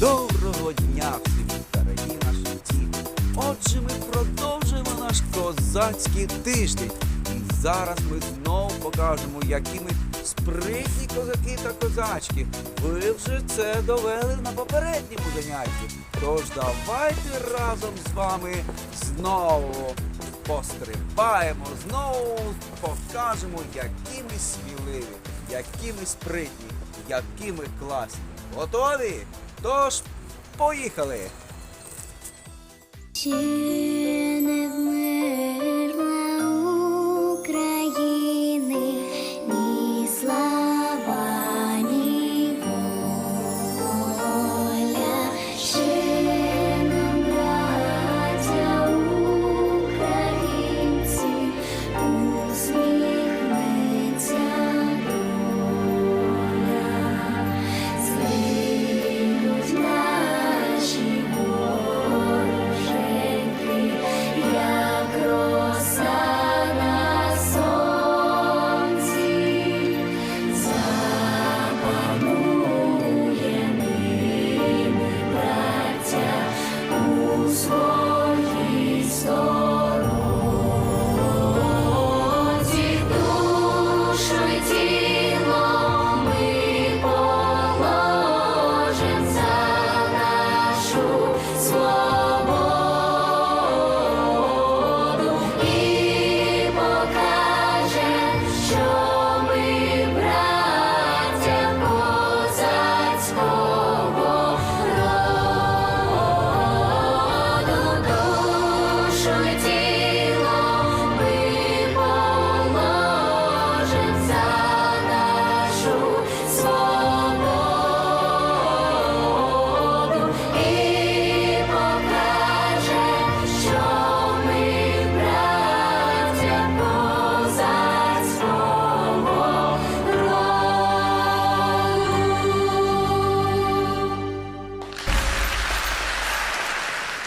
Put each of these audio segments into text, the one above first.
Доброго дня всім дорогі наші діти! Отже, ми продовжуємо наш козацький тиждень. І зараз ми знову покажемо, які ми спритні козаки та козачки. Ви вже це довели на попередньому занятті. Тож давайте разом з вами знову пострибаємо, знову покажемо, які ми сміливі, які ми спритні, які ми класні. Готові? Тож, поїхали!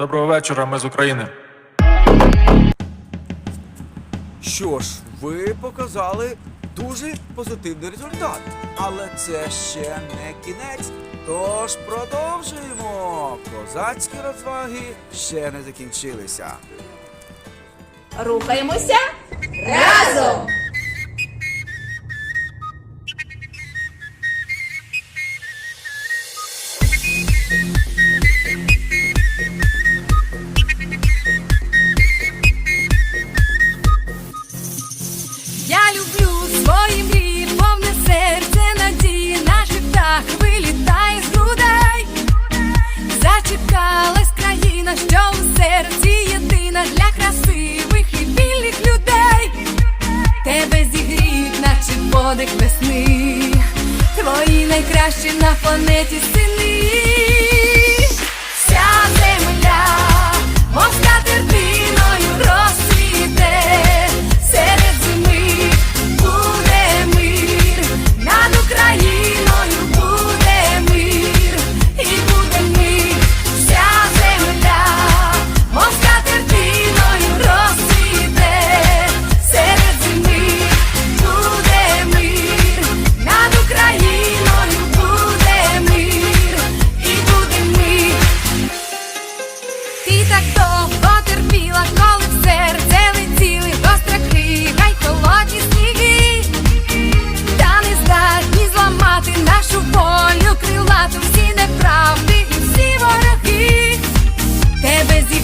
Доброго вечора, ми з України. Що ж, ви показали дуже позитивний результат. Але це ще не кінець. Тож продовжуємо. Козацькі розваги ще не закінчилися. Рухаємося разом! Весни. Твої найкращі на планеті сини. Вся земля, мов скатертиною розцвіте.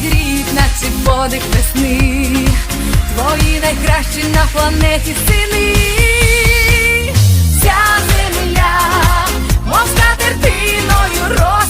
зігріють, наче подих весни, твої найкращі на планеті сини. Ця земля мов скатертиною роз.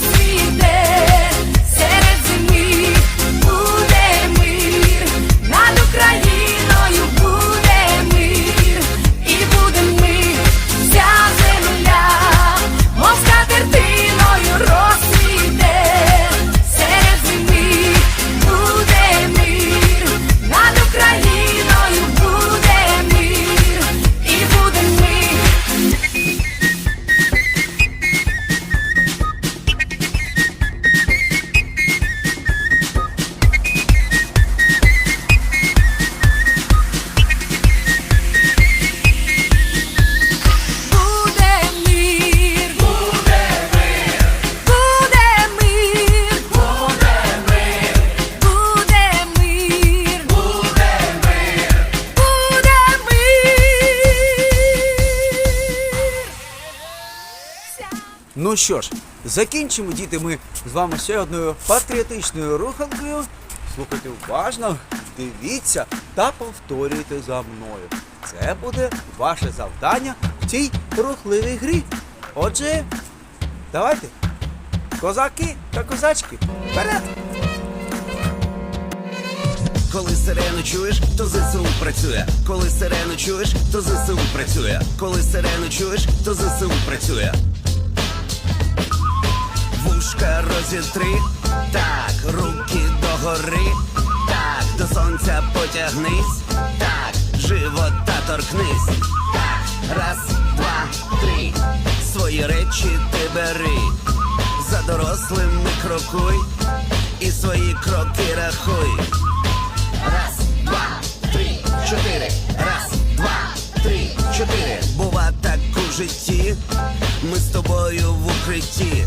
Що ж, закінчимо, діти, ми з вами ще одною патріотичною руханкою. Слухайте уважно, дивіться та повторюйте за мною. Це буде ваше завдання в цій рухливій грі. Отже, давайте, козаки та козачки, вперед! Коли сирену чуєш, то ЗСУ працює. Коли сирену чуєш, то ЗСУ працює. Коли сирену чуєш, то ЗСУ працює. Вушка розітри, так, руки догори, так, до сонця потягнись, так, живота торкнись, так, раз, два, три, свої речі ти бери, за дорослими крокуй, і свої кроки рахуй. Раз, два, три, чотири. Раз, два, три, чотири. Бува так у житті. Ми з тобою в укритті.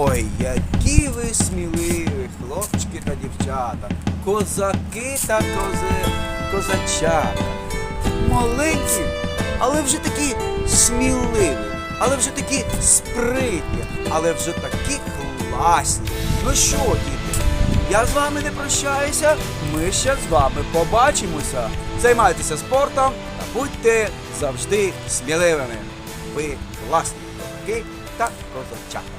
Ой, які ви сміливі, хлопчики та дівчата, козаки та кози, козачата. Маленькі, але вже такі сміливі, але вже такі спритні, але вже такі класні. Ну що, діти, я з вами не прощаюся, ми ще з вами побачимося. Займайтеся спортом та будьте завжди сміливими. Ви класні козаки та козачата.